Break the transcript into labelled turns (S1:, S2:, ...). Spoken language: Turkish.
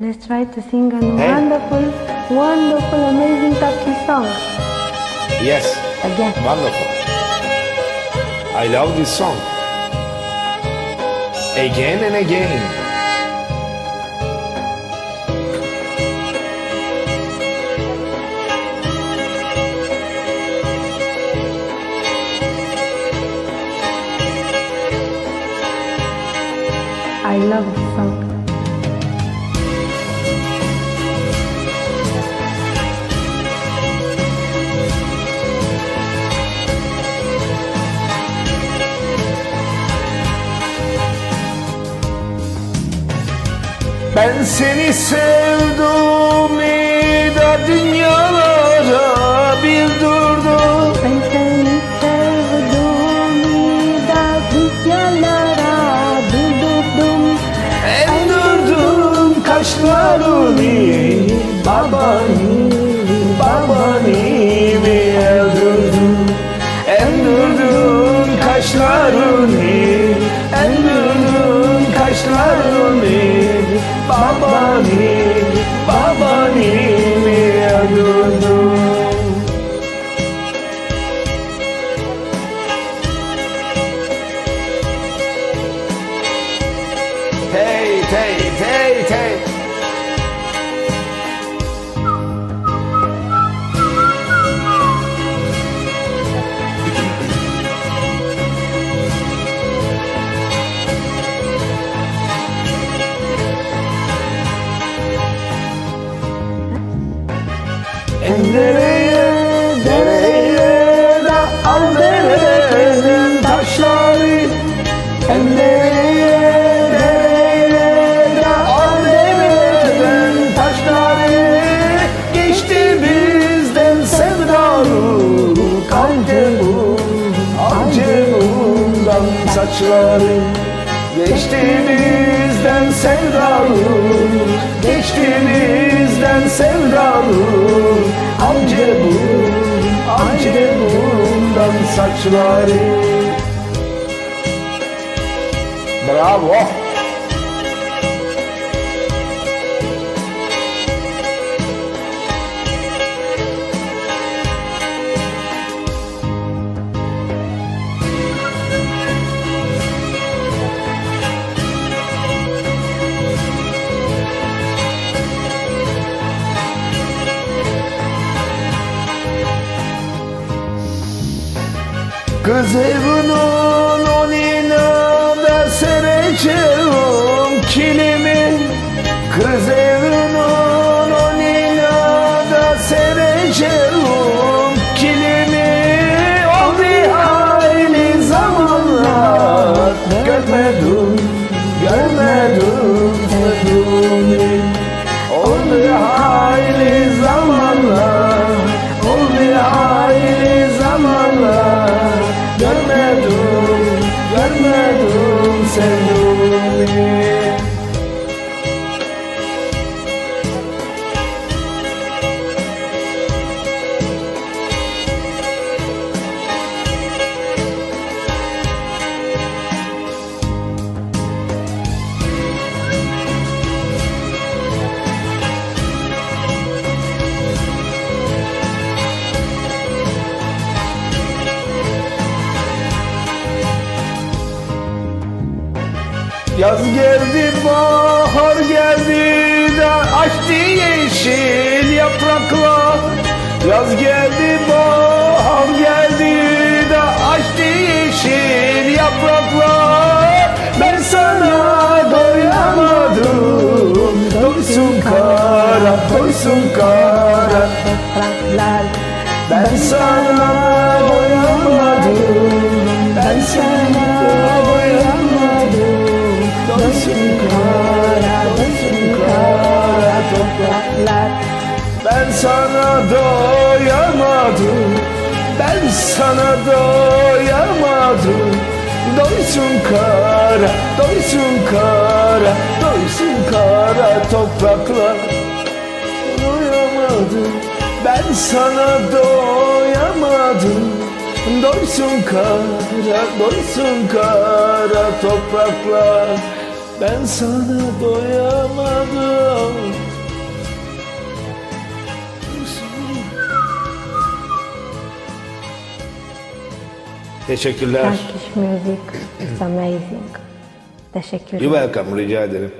S1: Let's try to sing a
S2: Hey.
S1: wonderful, wonderful, amazing Turkish song.
S2: Yes,
S1: Again.
S2: wonderful. I love this song. Again and again.
S1: I love this song.
S2: Ben seni sevdim da dünyalara bir durdum.
S1: Ben seni sevdim da rüzgarlara durdurdum.
S2: Endürdüm kaşlarını Babani, babani mi öldürdüm Endürdüm kaşlarını Endürdüm kaşlarını Babani, babani mi öldürdüm Hey, hey, hey, hey. Dereye, dereye de al derenin taşları. Dereye, dereye de al derenin taşları. Geçti bizden sevdalı kalcebum Acebumdan saçları. Geçti bizden sevdalı Geçti bizden sevdalı Acebum, acebumdan saçları Bravo. Kız evinin önüne de sereceğim kilimi Kız Yaz geldi, bahar geldi de açtı yeşil yapraklar. Yaz geldi, bahar geldi de açtı yeşil yapraklar. Ben sana doyamadım, doysun kara, doysun kara. Ben sana doyamadım, ben sana ben sana doyamadım. Doysun kara, doysun kara, doysun kara topraklar. Doyamadım, ben sana doyamadım. Doysun kara, doysun kara topraklar Ben sana doyamadım Teşekkürler.
S1: Turkish music is amazing. Teşekkür
S2: You're welcome rica ederim.